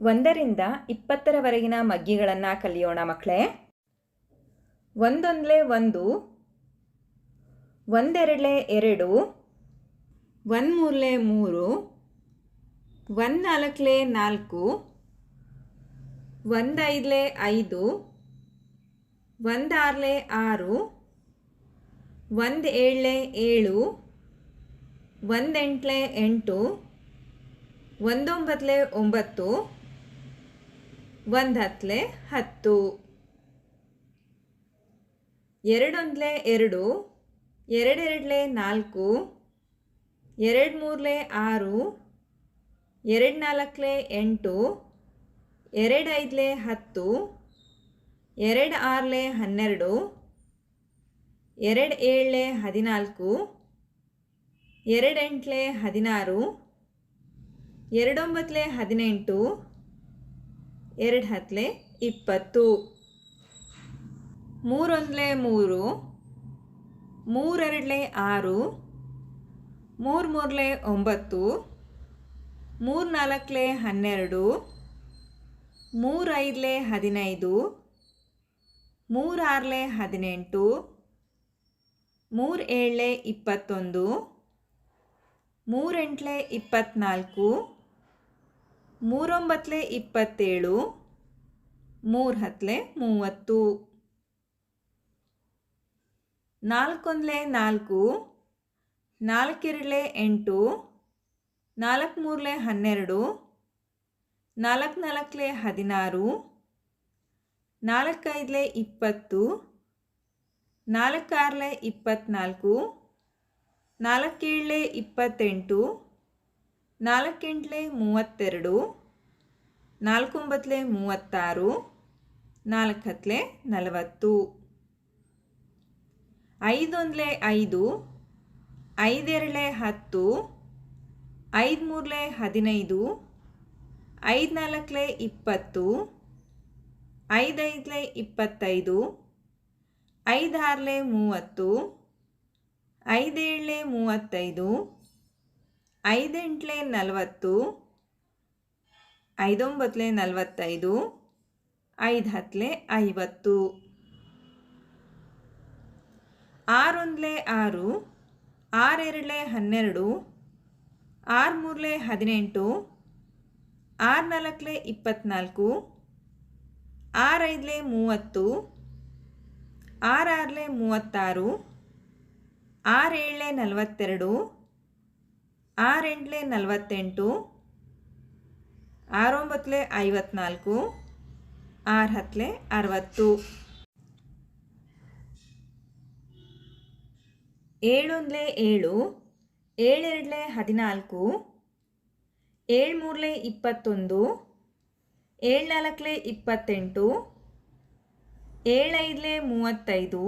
ಒಂದರಿಂದ ಇಪ್ಪತ್ತರವರೆಗಿನ ಮಗ್ಗಿಗಳನ್ನು ಕಲಿಯೋಣ ಮಕ್ಕಳೇ ಒಂದೊಂದಲೇ ಒಂದು, ಒಂದೆರಡಲೆ ಎರಡು ಒಂದು ಮೂರು ಒಂದು ನಾಲ್ಕಲೆ ನಾಲ್ಕು ಒಂದು ಐದಲೆ ಐದು ಒಂದು ಆರಲೆ ಆರು ಒಂದು ಏಳಲೆ ಏಳು ಒಂದು ಎಂಟಲೆ ಎಂಟು ಒಂದೊಂಬತ್ತಲೆ ಒಂಬತ್ತು ಒಂದು ಹತ್ತಲೆ ಹತ್ತು. ಎರಡೊಂದಲೆ ಎರಡು, ಎರಡೆರಡಲೆ ನಾಲ್ಕು ಎರಡು ಮೂರಲೆ ಆರು ಎರಡು ನಾಲ್ಕಲೆ ಎಂಟು ಎರಡು ಐದಲೆ ಹತ್ತು ಎರಡು ಆರಲೆ ಹನ್ನೆರಡು ಎರಡು ಏಳಲೆ ಹದಿನಾಲ್ಕು ಎರಡು ಎಂಟಲೆ ಹದಿನಾರು ಎರಡೊಂಬತ್ತಲೆ ಹದಿನೆಂಟು ಎರಡು ಹತ್ತಲೆ ಇಪ್ಪತ್ತು. ಮೂರೊಂದಲೆ ಮೂರು, ಮೂರೆರಡಲೆ ಆರು ಮೂರು ಮೂರಲೆ ಒಂಬತ್ತು ಮೂರು ನಾಲ್ಕಲೆ ಹನ್ನೆರಡು, ಮೂರೈದಲೆ ಹದಿನೈದು, ಮೂರಾರಲೆ ಹದಿನೆಂಟು ಮೂರು ಏಳಲೆ ಇಪ್ಪತ್ತೊಂದು ಮೂರೆಂಟ್ಲೆ ಇಪ್ಪತ್ತ್ನಾಲ್ಕು ಮೂರೊಂಬತ್ತಲೆ ಇಪ್ಪತ್ತೇಳು ಮೂರು ಹತ್ತಲೆ ಮೂವತ್ತು. ನಾಲ್ಕೊಂದಲೆ ನಾಲ್ಕು, ನಾಲ್ಕೆರಡಲೆ ಎಂಟು ನಾಲ್ಕು ಮೂರಲೆ ಹನ್ನೆರಡು ನಾಲ್ಕು ನಾಲ್ಕಲೆ ಹದಿನಾರು, ನಾಲ್ಕೈದಲೆ ಇಪ್ಪತ್ತು, ನಾಲ್ಕಾರಲೆ ಇಪ್ಪತ್ತ್ನಾಲ್ಕು ನಾಲ್ಕೇಳಲೆ ಇಪ್ಪತ್ತೆಂಟು, ನಾಲ್ಕೆಂಟ್ಲೆ ಮೂವತ್ತೆರಡು ನಾಲ್ಕೊಂಬತ್ತಲೆ ಮೂವತ್ತಾರು ನಾಲ್ಕು ಹತ್ತಲೆ ನಲವತ್ತು. ಐದೊಂದಲೆ ಐದು ಐದೆರಳೆ ಹತ್ತು ಐದು ಮೂರಲೆ ಹದಿನೈದು ಐದು ನಾಲ್ಕಲೆ ಇಪ್ಪತ್ತು, ಐದೈದಲೆ ಇಪ್ಪತ್ತೈದು, ಐದಾರಲೆ ಮೂವತ್ತು ಐದೇಳಲೆ ಮೂವತ್ತೈದು, ಐದೆಂಟ್ಲೆ ನಲವತ್ತು, ಐದೊಂಬತ್ತಲೆ ನಲವತ್ತೈದು ಐದು ಹತ್ತಲೆ ಐವತ್ತು. ಆರೊಂದಲೆ ಆರು, ಆರೆರಡಲೆ ಹನ್ನೆರಡು ಆರು ಮೂರಲೆ ಹದಿನೆಂಟು ಆರು ನಾಲ್ಕಲೆ ಇಪ್ಪತ್ತ್ನಾಲ್ಕು ಆರೈದಲೆ ಮೂವತ್ತು, ಆರಾರಲೆ ಮೂವತ್ತಾರು ಆರೇಳಲೆ ನಲವತ್ತೆರಡು ಆರೆಂಟ್ಲೆ ನಲವತ್ತೆಂಟು ಆರೊಂಬತ್ತಲೆ ಐವತ್ನಾಲ್ಕು ಆರು ಹತ್ತಲೆ ಅರವತ್ತು. ಏಳೊಂದಲೆ ಏಳು, ಏಳೆರಡಲೆ ಹದಿನಾಲ್ಕು, ಏಳ್ಮೂರಲೆ ಇಪ್ಪತ್ತೊಂದು, ಏಳ್ನಾಲ್ಕಲೆ ಇಪ್ಪತ್ತೆಂಟು, ಏಳೈದಲೆ ಮೂವತ್ತೈದು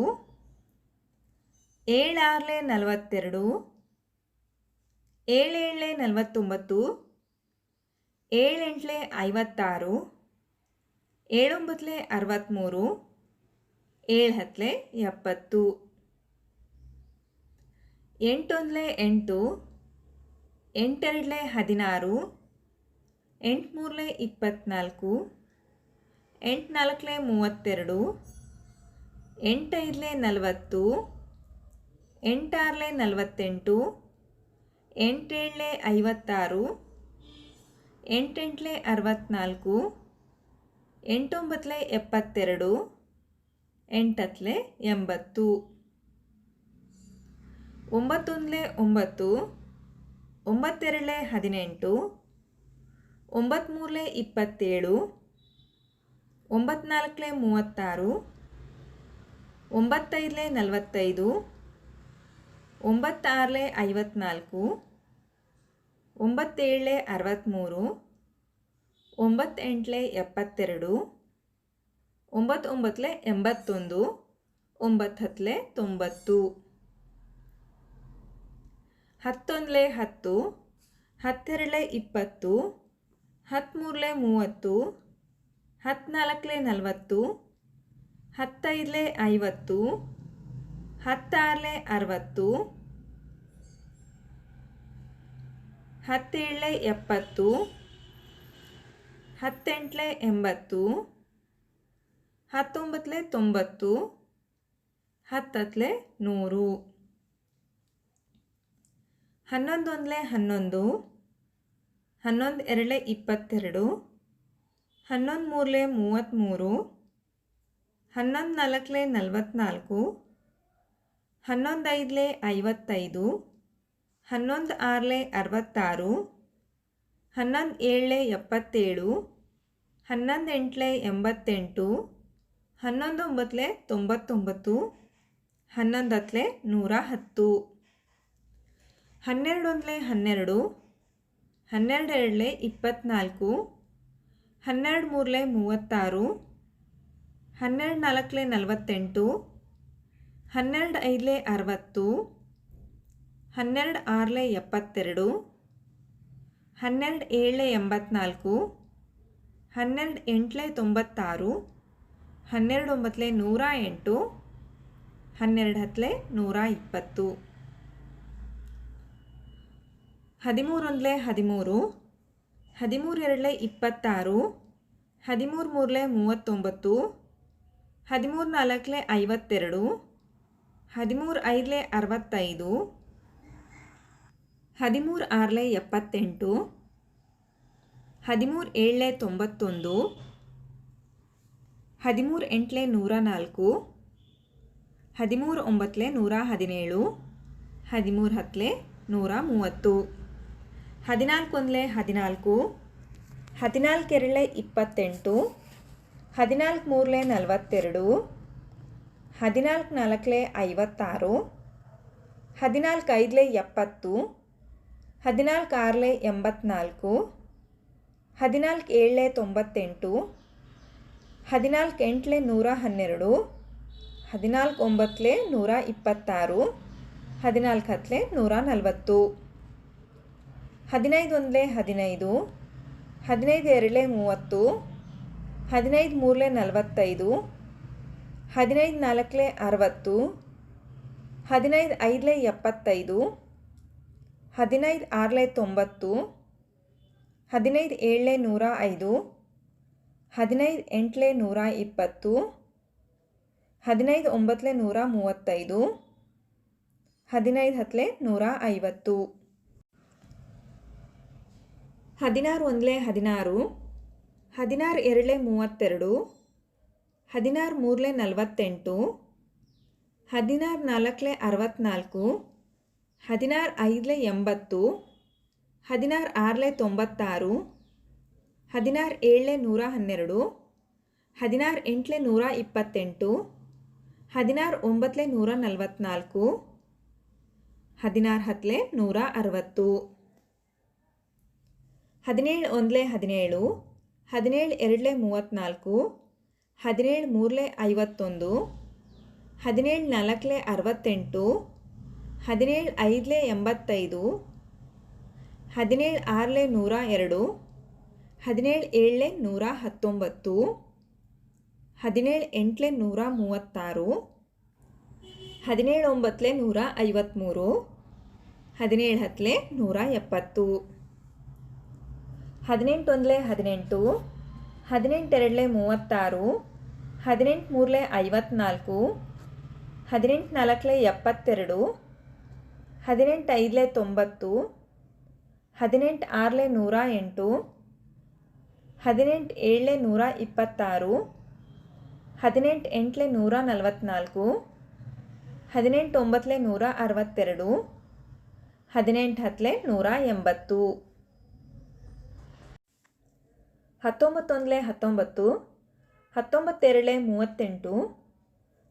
ಏಳಾರಲೆ ನಲವತ್ತೆರಡು ಏಳೇಳೆ ನಲವತ್ತೊಂಬತ್ತು, ಏಳೆಂಟ್ಲೆ ಐವತ್ತಾರು ಏಳೊಂಬತ್ತಲೆ ಅರವತ್ತ್ಮೂರು ಏಳು ಹತ್ತಲೆ ಎಪ್ಪತ್ತು. ಎಂಟೊಂದಲೆ ಎಂಟು, ಎಂಟೆರಡಲೆ ಹದಿನಾರು, ಎಂಟುಮೂರಲೆ ಇಪ್ಪತ್ತ್ನಾಲ್ಕು ಎಂಟು ನಾಲ್ಕಲೆ ಮೂವತ್ತೆರಡು, ಎಂಟೈದಲೆ ನಲವತ್ತು ಎಂಟಾರಲೆ ನಲವತ್ತೆಂಟು ಎಂಟೇಳೆ ಐವತ್ತಾರು, ಎಂಟೆಂಟ್ಲೆ ಅರವತ್ತ್ನಾಲ್ಕು ಎಂಟೊಂಬತ್ತಲೆ ಎಪ್ಪತ್ತೆರಡು, ಎಂಟತ್ಲೆ ಎಂಬತ್ತು. ಒಂಬತ್ತೊಂದಲೆ ಒಂಬತ್ತು, ಒಂಬತ್ತೆರಡಲೆ ಹದಿನೆಂಟು ಒಂಬತ್ತ್ಮೂರಲೆ ಇಪ್ಪತ್ತೇಳು, ಒಂಬತ್ನಾಲ್ಕಲೆ ಮೂವತ್ತಾರು, ಒಂಬತ್ತೈದಲೆ ನಲವತ್ತೈದು ಒಂಬತ್ತಾರಲೆ ಐವತ್ನಾಲ್ಕು ಒಂಬತ್ತೇಳೆ ಅರವತ್ತ್ಮೂರು ಒಂಬತ್ತೆಂಟಲೆ ಎಪ್ಪತ್ತೆರಡು ಒಂಬತ್ತೊಂಬತ್ತಲೆ ಎಂಬತ್ತೊಂದು ಒಂಬತ್ತು ಹತ್ತಲೆ ತೊಂಬತ್ತು. ಹತ್ತೊಂದಲೆ ಹತ್ತು, ಹತ್ತೆರಡಲೆ ಇಪ್ಪತ್ತು ಹತ್ತ್ಮೂರಲೆ ಮೂವತ್ತು, ಹತ್ನಾಲ್ಕಲೆ ನಲವತ್ತು, ಹತ್ತೈದಲೆ ಐವತ್ತು ಹತ್ತಾರಲೆ ಅರವತ್ತು ಹತ್ತೇಳಲೆ ಎಪ್ಪತ್ತು ಹತ್ತೆಂಟ್ಲೆ ಎಂಬತ್ತು ಹತ್ತೊಂಬತ್ತಲೆ ತೊಂಬತ್ತು ಹತ್ತತ್ಲೆ ನೂರು. ಹನ್ನೊಂದೊಂದಲೆ ಹನ್ನೊಂದು ಹನ್ನೊಂದು ಎರಡಲೆ ಇಪ್ಪತ್ತೆರಡು ಹನ್ನೊಂದು ಮೂರಲೆ ಮೂವತ್ತ್ಮೂರು ಹನ್ನೊಂದು ನಾಲ್ಕಲೆ ನಲವತ್ತ್ನಾಲ್ಕು ಹನ್ನೊಂದು ಐದಲೆ ಐವತ್ತೈದು ಹನ್ನೊಂದು ಆರಲೆ ಅರವತ್ತಾರು ಹನ್ನೊಂದು ಏಳಲೆ ಎಪ್ಪತ್ತೇಳು ಹನ್ನೊಂದು ಎಂಟಲೆ ಎಂಬತ್ತೆಂಟು ಹನ್ನೊಂದು ಒಂಬತ್ತಲೆ ತೊಂಬತ್ತೊಂಬತ್ತು ಹನ್ನೊಂದು ಹತ್ತಲೆ ನೂರ ಹತ್ತು, ಹನ್ನೆರಡೊಂದಲೆ ಹನ್ನೆರಡು ಹನ್ನೆರಡು ಎರಡಲೆ ಇಪ್ಪತ್ತ್ನಾಲ್ಕು ಹನ್ನೆರಡು ಮೂರಲೆ ಮೂವತ್ತಾರು ಹನ್ನೆರಡು ನಾಲ್ಕಲೆ ನಲವತ್ತೆಂಟು ಹನ್ನೆರಡು ಐದಲೇ ಅರವತ್ತು ಹನ್ನೆರಡು ಆರಲೆ ಎಪ್ಪತ್ತೆರಡು ಹನ್ನೆರಡು ಏಳಲೆ ಎಂಬತ್ನಾಲ್ಕು ಹನ್ನೆರಡು ಎಂಟಲೆ ತೊಂಬತ್ತಾರು ಹನ್ನೆರಡು ಒಂಬತ್ತಲೆ ನೂರ ಎಂಟು ಹನ್ನೆರಡು ಹತ್ತಲೆ ನೂರ ಇಪ್ಪತ್ತು. ಹದಿಮೂರೊಂದಲೆ ಹದಿಮೂರು ಹದಿಮೂರು ಎರಡಲೆ ಇಪ್ಪತ್ತಾರು ಹದಿಮೂರು ಮೂರಲೆ ಮೂವತ್ತೊಂಬತ್ತು ಹದಿಮೂರು ನಾಲ್ಕಲೆ ಐವತ್ತೆರಡು ಹದಿಮೂರು ಐದಲೆ ಅರವತ್ತೈದು. ಹದಿಮೂರು ಆರಲೆ ಎಪ್ಪತ್ತೆಂಟು. ಹದಿಮೂರು ಏಳಲೆ ತೊಂಬತ್ತೊಂದು. ಹದಿಮೂರು ಎಂಟಲೆ ನೂರ ನಾಲ್ಕು ಹದಿಮೂರು ಒಂಬತ್ತಲೆ ನೂರ ಹದಿನೇಳು ಹದಿಮೂರು ಹತ್ತಲೆ ನೂರ ಮೂವತ್ತು ಹದಿನಾಲ್ಕು. ಒಂದಲೆ ಹದಿನಾಲ್ಕು ಹದಿನಾಲ್ಕು ಎರಡಲೆ ಇಪ್ಪತ್ತೆಂಟು. ಹದಿನಾಲ್ಕು ಮೂರಲೆ ನಲವತ್ತೆರಡು. ಹದಿನಾಲ್ಕು ನಾಲ್ಕಲೆ ಐವತ್ತಾರು ಹದಿನಾಲ್ಕು ಐದಲೆ ಎಪ್ಪತ್ತು ಹದಿನಾಲ್ಕು ಆರಲೆ ಎಂಬತ್ನಾಲ್ಕು ಹದಿನಾಲ್ಕು ಏಳಲೆ ತೊಂಬತ್ತೆಂಟು ಹದಿನಾಲ್ಕು ಎಂಟಲೆ ನೂರ ಹನ್ನೆರಡು ಹದಿನಾಲ್ಕು ಒಂಬತ್ತಲೆ ನೂರ ಇಪ್ಪತ್ತಾರು ಹದಿನಾಲ್ಕು ಹತ್ತಲೆ ನೂರ ನಲವತ್ತು ಹದಿನೈದು ಒಂದಲೆ ಹದಿನೈದು ಹದಿನೈದು ಎರಡಲೆ ಮೂವತ್ತು ಹದಿನೈದು ಮೂರಲೆ ನಲವತ್ತೈದು ಹದಿನೈದು ನಾಲ್ಕಲೆ ಅರವತ್ತು, ಹದಿನೈದು ಐದಲೇ ಎಪ್ಪತ್ತೈದು, ಹದಿನೈದು ಆರಲೆ ತೊಂಬತ್ತು, ಹದಿನೈದು ಏಳಲೆ ನೂರ ಐದು, ಹದಿನೈದು ಎಂಟಲೆ ನೂರ ಇಪ್ಪತ್ತು, ಹದಿನೈದು ಒಂಬತ್ತಲೆ ನೂರ ಮೂವತ್ತೈದು, ಹದಿನೈದು ಹತ್ತಲೇ ನೂರ ಐವತ್ತು. ಹದಿನಾರು ಒಂದಲೇ ಹದಿನಾರು ಹದಿನಾರು ಎರಡಲೆ ಮೂವತ್ತೆರಡು ಹದಿನಾರು ಮೂರಲೆ ನಲವತ್ತೆಂಟು, ಹದಿನಾರು ನಾಲ್ಕಲೆ ಅರವತ್ತ್ನಾಲ್ಕು ಹದಿನಾರು ಐದಲೆ ಎಂಬತ್ತು, ಹದಿನಾರು ಆರಲೆ ತೊಂಬತ್ತಾರು, ಹದಿನಾರು ಏಳಲೆ ನೂರ ಹನ್ನೆರಡು, ಹದಿನಾರು ಎಂಟಲೆ ನೂರ ಇಪ್ಪತ್ತೆಂಟು, ಹದಿನಾರು ಒಂಬತ್ತಲೆ ನೂರ ನಲವತ್ತ್ನಾಲ್ಕು ಹದಿನಾರು ಹತ್ತಲೆ ನೂರ ಅರವತ್ತು, ಹದಿನೇಳು ಒಂದಲೆ ಹದಿನೇಳು ಹದಿನೇಳು ಎರಡಲೆ ಮೂವತ್ತ್ನಾಲ್ಕು ಹದಿನೇಳು ಮೂರಲೆ ಐವತ್ತೊಂದು, ಹದಿನೇಳು ನಾಲ್ಕಲೇ ಅರವತ್ತೆಂಟು, ಹದಿನೇಳು ಐದಲೇ ಎಂಬತ್ತೈದು, ಹದಿನೇಳು ಆರಲೆ ನೂರ ಎರಡು, ಹದಿನೇಳು ಏಳಲೆ ನೂರ ಹತ್ತೊಂಬತ್ತು, ಹದಿನೇಳು ಎಂಟಲೆ ನೂರ ಮೂವತ್ತಾರು, ಹದಿನೇಳು ಒಂಬತ್ತಲೆ ನೂರ ಐವತ್ತ್ಮೂರು ಹದಿನೇಳು ಹತ್ತಲೆ ನೂರ ಎಪ್ಪತ್ತು ಹದಿನೆಂಟೊಂದಲೇ ಹದಿನೆಂಟು ಹದಿನೆಂಟು ಎರಡಲೆ ಮೂವತ್ತಾರು ಹದಿನೆಂಟು ಮೂರಲೆ ಐವತ್ನಾಲ್ಕು ಹದಿನೆಂಟು ನಾಲ್ಕಲೆ ಎಪ್ಪತ್ತೆರಡು ಹದಿನೆಂಟು ಐದಲೆ ತೊಂಬತ್ತು, ಹದಿನೆಂಟು ಆರಲೆ ನೂರ ಎಂಟು, ಹದಿನೆಂಟು ಏಳಲೆ ನೂರ ಇಪ್ಪತ್ತಾರು, ಹದಿನೆಂಟು ಎಂಟಲೆ ನೂರ ನಲವತ್ತ್ನಾಲ್ಕು ಹದಿನೆಂಟು ಒಂಬತ್ತಲೆ ನೂರ ಅರವತ್ತೆರಡು, ಹದಿನೆಂಟು ಹತ್ತಲೆ ನೂರ ಎಂಬತ್ತು. ಹತ್ತೊಂಬತ್ತೊಂದಲೆ ಹತ್ತೊಂಬತ್ತು ಹತ್ತೊಂಬತ್ತೆರಡಲೆ ಮೂವತ್ತೆಂಟು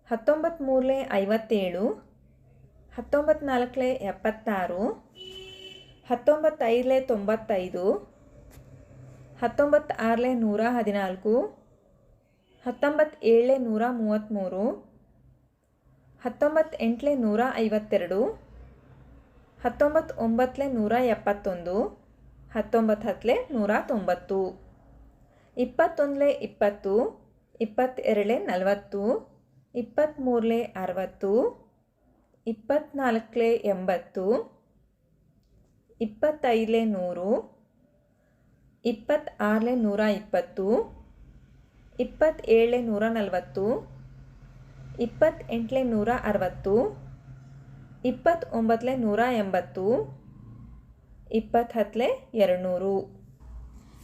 ಹತ್ತೊಂಬತ್ತ್ಮೂರಲೇ ಐವತ್ತೇಳು ಹತ್ತೊಂಬತ್ತ್ನಾಲ್ಕಲೇ ಎಪ್ಪತ್ತಾರು ಹತ್ತೊಂಬತ್ತೈದಲೇ ತೊಂಬತ್ತೈದು ಹತ್ತೊಂಬತ್ತಾರಲೇ ನೂರ ಹದಿನಾಲ್ಕು ಹತ್ತೊಂಬತ್ತೇಳಲೇ ನೂರ ಮೂವತ್ತ್ಮೂರು ಹತ್ತೊಂಬತ್ತೆಂಟಲೇ ನೂರ ಐವತ್ತೆರಡು ಹತ್ತೊಂಬತ್ತು ಒಂಬತ್ತಲೆ ನೂರ ಎಪ್ಪತ್ತೊಂದು ಹತ್ತೊಂಬತ್ತು ಹತ್ತಲೆ ನೂರ ತೊಂಬತ್ತು ಇಪ್ಪತ್ತೊಂದಲೇ ಇಪ್ಪತ್ತು ಇಪ್ಪತ್ತೆರಡಲೆ ನಲವತ್ತು ಇಪ್ಪತ್ತ್ಮೂರಲೆ ಅರವತ್ತು ಇಪ್ಪತ್ತ್ನಾಲ್ಕಲೆ ಎಂಬತ್ತು ಇಪ್ಪತ್ತೈದಲೇ ನೂರು ಇಪ್ಪತ್ತಾರಲೇ ನೂರ ಇಪ್ಪತ್ತು ಇಪ್ಪತ್ತೇಳೆ ನೂರ ನಲವತ್ತು ಇಪ್ಪತ್ತೆಂಟಲೇ ನೂರ ಅರವತ್ತು ಇಪ್ಪತ್ತೊಂಬತ್ತಲೇ ನೂರ ಎಂಬತ್ತು ಇಪ್ಪತ್ತಹತ್ತಲೇ ಎರಡುನೂರು.